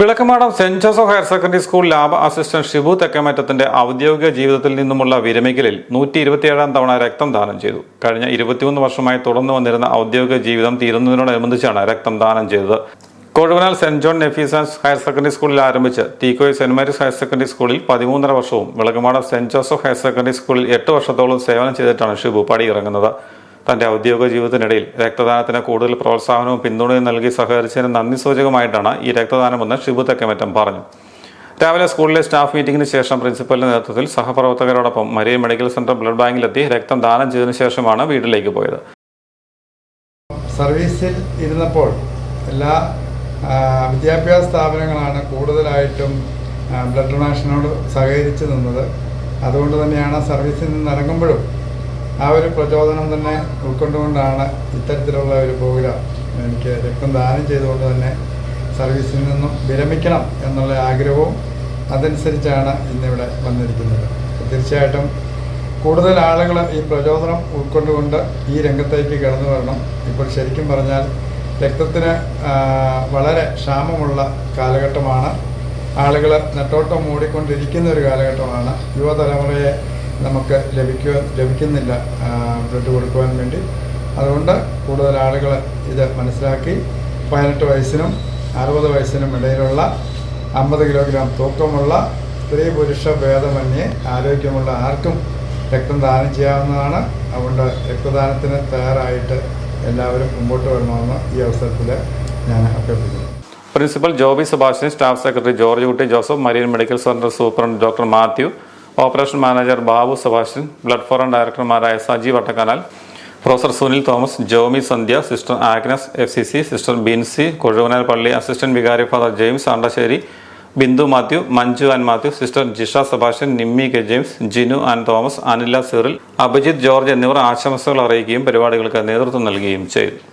Vilakkumadam Saint Joseph higher secondary school lab assistant Shibu തെക്കമറ്റത്തിന്റെ ഔദ്യോഗിക ജീവിതത്തിൽ നിന്നുമുള്ള വിരമിക്കലിൽ നൂറ്റി ഇരുപത്തിയേഴാം തവണ രക്തം ദാനം ചെയ്തു. കഴിഞ്ഞ ഇരുപത്തിമൂന്ന് വർഷമായി തുടർന്നു വന്നിരുന്ന ഔദ്യോഗിക ജീവിതം തീരുന്നതിനോടനുബന്ധിച്ചാണ് രക്തം ദാനം ചെയ്തത്. കോഴുവനാൽ സെന്റ് ജോൺ നെഫീസൻസ് ഹയർ സെക്കൻഡറി സ്കൂളിൽ ആരംഭിച്ച് Teekoy saint Mary's higher secondary സ്കൂളിൽ പതിമൂന്നര വർഷവും Vilakkumadam saint Joseph higher secondary സ്കൂളിൽ എട്ട് വർഷത്തോളം സേവനം ചെയ്തിട്ടാണ് ഷിബു പടിയിറങ്ങുന്നത്. തന്റെ ഔദ്യോഗിക ജീവിതത്തിനിടയിൽ രക്തദാനത്തിന് കൂടുതൽ പ്രോത്സാഹനവും പിന്തുണയും നൽകി സഹകരിച്ചതിന് നന്ദി സൂചകമായിട്ടാണ് ഈ രക്തദാനമെന്ന് ഷിബു തെക്കമറ്റം പറഞ്ഞു. രാവിലെ സ്കൂളിലെ സ്റ്റാഫ് മീറ്റിംഗിന് ശേഷം പ്രിൻസിപ്പലിന്റെ നേതൃത്വത്തിൽ സഹപ്രവർത്തകരോടൊപ്പം മരിയ മെഡിക്കൽ സെന്റർ ബ്ലഡ് ബാങ്കിലെത്തി രക്തം ദാനം ചെയ്തതിനു ശേഷമാണ് വീട്ടിലേക്ക് പോയത്. സർവീസിൽ ഇരുന്നപ്പോൾ എല്ലാ വിദ്യാഭ്യാസ സ്ഥാപനങ്ങളാണ് കൂടുതലായിട്ടും ബ്ലഡ് ഡൊണേഷനോട് സഹകരിച്ച് നിന്നത്. അതുകൊണ്ട് തന്നെയാണ് സർവീസിൽ നിന്ന് ഇറങ്ങുമ്പോഴും ആ ഒരു പ്രചോദനം തന്നെ ഉൾക്കൊണ്ടുകൊണ്ടാണ് ഇത്തരത്തിലുള്ള ഒരു പ്രോഗ്രാം എനിക്ക് രക്തം ദാനം ചെയ്തുകൊണ്ട് തന്നെ സർവീസിൽ നിന്നും വിരമിക്കണം എന്നുള്ള ആഗ്രഹവും അതനുസരിച്ചാണ് ഇന്നിവിടെ വന്നിരിക്കുന്നത്. തീർച്ചയായിട്ടും കൂടുതൽ ആളുകൾ ഈ പ്രചോദനം ഉൾക്കൊണ്ടുകൊണ്ട് ഈ രംഗത്തേക്ക് കടന്നു വരണം. ഇപ്പോൾ ശരിക്കും പറഞ്ഞാൽ രക്തത്തിന് വളരെ ക്ഷാമമുള്ള കാലഘട്ടമാണ്. ആളുകൾ നെട്ടോട്ടം മൂടിക്കൊണ്ടിരിക്കുന്ന ഒരു കാലഘട്ടമാണ്. യുവതലമുറയെ നമുക്ക് ലഭിക്കുക ലഭിക്കുന്നില്ല ബ്ലഡ് കൊടുക്കുവാൻ വേണ്ടി. അതുകൊണ്ട് കൂടുതൽ ആളുകൾ ഇത് മനസ്സിലാക്കി. പതിനെട്ട് വയസ്സിനും അറുപത് വയസ്സിനും ഇടയിലുള്ള അമ്പത് കിലോഗ്രാം തൂക്കമുള്ള സ്ത്രീ പുരുഷ ഭേദമന്യേ ആരോഗ്യമുള്ള ആർക്കും രക്തം ദാനം ചെയ്യാവുന്നതാണ്. അതുകൊണ്ട് രക്തദാനത്തിന് തയ്യാറായിട്ട് എല്ലാവരും മുമ്പോട്ട് വരണമെന്ന് ഈ അവസരത്തിൽ ഞാൻ അഭ്യർത്ഥിക്കുന്നു. Principal Jobi സുഭാഷിന് staff secretary George Kutty Joseph Marian medical centre superintendent doctor Mathew operation manager Babu Subhashan blood forum ഡയറക്ടർമാരായ Saji Vattakkanal professor Sunil Thomas Jomi Sandhya sister Agnes F C C sister Binsy Kozhuvanal പള്ളി assistant vicar father James Andasseri Bindu Mathew Manju and Mathew sister Jisha Subhashan Nimmi K James Jinu and Thomas Anila Cyril Abhijith George എന്നിവർ ആശംസകൾ അറിയിക്കുകയും പരിപാടികൾക്ക് നേതൃത്വം നൽകുകയും ചെയ്തു.